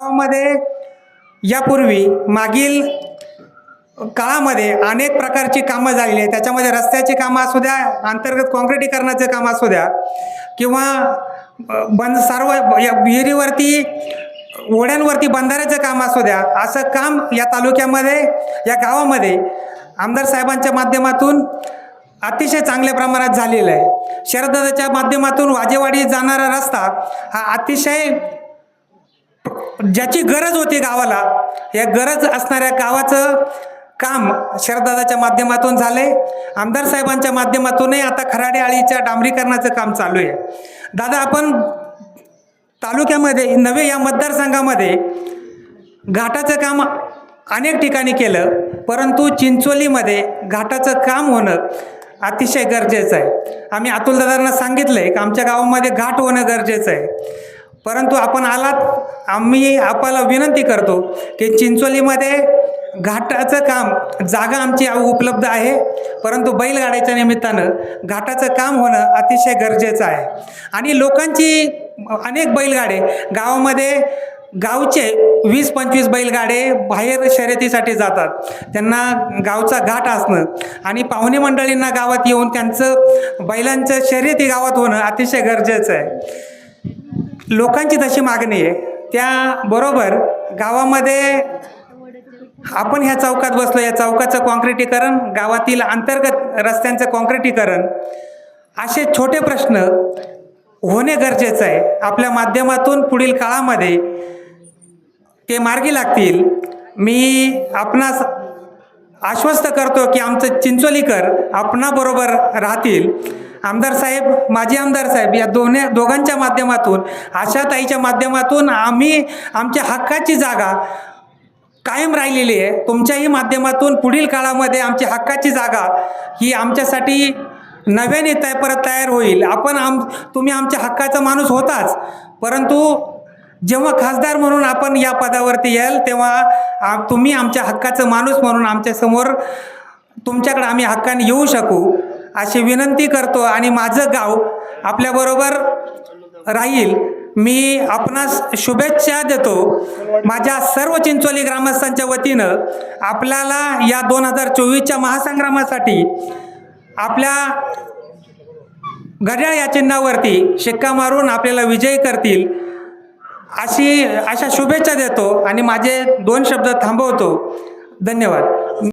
गावामध्ये यापूर्वी मागील काळामध्ये अनेक प्रकारची कामं झालेली आहेत. त्याच्यामध्ये रस्त्याची कामं असू द्या अंतर्गत काँक्रिटीकरणाचे काम असू द्या किंवा बंद सर्व या विहिरीवरती ओढ्यांवरती बंधाऱ्याचं काम असू द्या असं काम या तालुक्यामध्ये या गावामध्ये आमदार साहेबांच्या माध्यमातून अतिशय चांगल्या प्रमाणात झालेलं आहे. शरदाच्या माध्यमातून वाजेवाडी जाणारा रस्ता हा अतिशय ज्याची गरज होती गावाला या गरज असणाऱ्या गावाचं काम शरदादाच्या माध्यमातून झाले आमदार साहेबांच्या माध्यमातूनही आता खराडे आळीच्या डांबरीकरणाचं काम चालू आहे. दादा आपण तालुक्यामध्ये नवे या मतदारसंघामध्ये घाटाचं काम अनेक ठिकाणी केलं परंतु चिंचोलीमध्ये घाटाचं काम होणं अतिशय गरजेचं आहे. आम्ही अतुलदादांना सांगितलं आहे की आमच्या गावामध्ये घाट होणं गरजेचं आहे. परंतु आपण आलात आम्ही आपल्याला विनंती करतो की चिंचोलीमध्ये घाटाचं काम जागा आमची उपलब्ध आहे. परंतु बैलगाड्याच्या निमित्तानं घाटाचं काम होणं अतिशय गरजेचं आहे. आणि लोकांची अनेक बैलगाडे गावामध्ये गावचे वीस पंचवीस बैलगाडे बाहेर शर्यतीसाठी जातात. त्यांना गावचा घाट असणं आणि पाहुणे मंडळींना गावात येऊन त्यांचं बैलांचं शर्यती गावात होणं अतिशय गरजेचं आहे. लोकांची तशी मागणी आहे. त्याबरोबर गावामध्ये आपण ह्या चौकात बसलो या चौकाचं कॉन्क्रिटीकरण गावातील अंतर्गत रस्त्यांचं कॉन्क्रिटीकरण असे छोटे प्रश्न होणे गरजेचं आहे. आपल्या माध्यमातून पुढील काळामध्ये ते मार्गी लागतील. मी आपणास आश्वस्त करतो की आमचं चिंचोलीकर आपणाबरोबर राहतील. आमदार साहेब माजी आमदार साहेब या दोन्ही दोघांच्या माध्यमातून आशाताईच्या माध्यमातून आम्ही आमच्या हक्काची जागा कायम राहिलेली आहे. तुमच्याही माध्यमातून पुढील काळामध्ये आमची हक्काची जागा ही आमच्यासाठी नव्याने तय परत तयार होईल. आपण आम तुम्ही आमच्या हक्काचा माणूस होताच. परंतु जेव्हा खासदार म्हणून आपण या पदावरती याल तेव्हा तुम्ही आमच्या हक्काचं माणूस म्हणून आमच्यासमोर तुमच्याकडे आम्ही हक्काने येऊ शकू. अशी विनंती करतो आणि माझं गाव आपल्याबरोबर राहील. मी आपणास शुभेच्छा देतो. माझ्या सर्व चिंचोली ग्रामस्थांच्या वतीनं आपल्याला या दोन हजार चोवीसच्या महासंग्रामासाठी आपल्या घड्याळ या चिन्हावरती शिक्का मारून आपल्याला विजयी करतील अशी अशा शुभेच्छा देतो आणि माझे दोन शब्द थांबवतो. धन्यवाद.